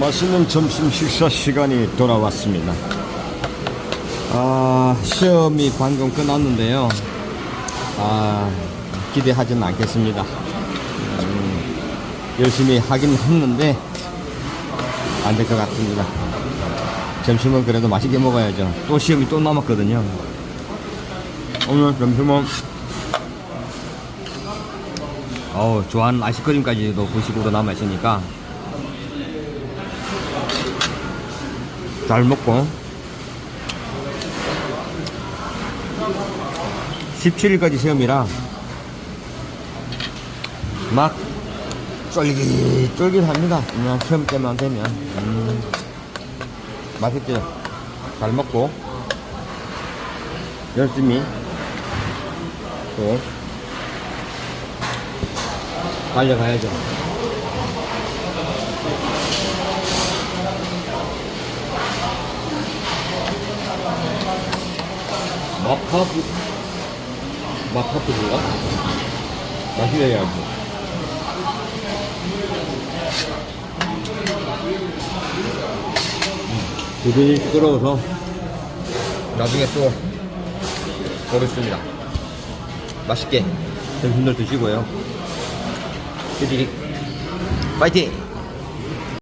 맛있는 점심 식사 시간이 돌아왔습니다. 아, 시험이 방금 끝났는데요. 아, 기대하지는 않겠습니다. 음, 열심히 하긴 했는데, 안 될 것 같습니다. 점심은 그래도 맛있게 먹어야죠. 또 시험이 또 남았거든요. 오늘 점심은, 어우, 좋아하는 아이스크림까지도 부식으로 남아있으니까, 잘 먹고. 17일까지 시험이라 막 쫄깃쫄깃합니다. 그냥 시험 때만 되면. 음, 맛있죠? 잘 먹고. 열심히. 또 달려가야죠 마파부 마파부인가? 맛있어야지 두분이 시끄러워서 나중에 또 보겠습니다 맛있게 점심들 드시고요 띠디리 파이팅!